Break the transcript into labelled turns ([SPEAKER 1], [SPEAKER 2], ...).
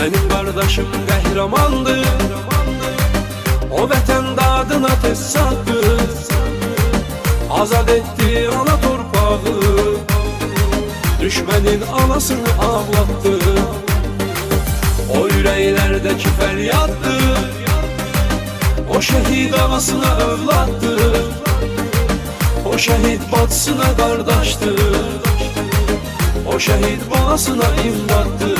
[SPEAKER 1] Benim kardeşim kahramandı. O vətən dadına tez sattı. Azad etti ana torpağı. Düşmenin anasını ağlattı O yüreklerdeki feryattı. O şehit anasına övlattı. O şehit bacısına kardeşti. O şehit babasına imdattı.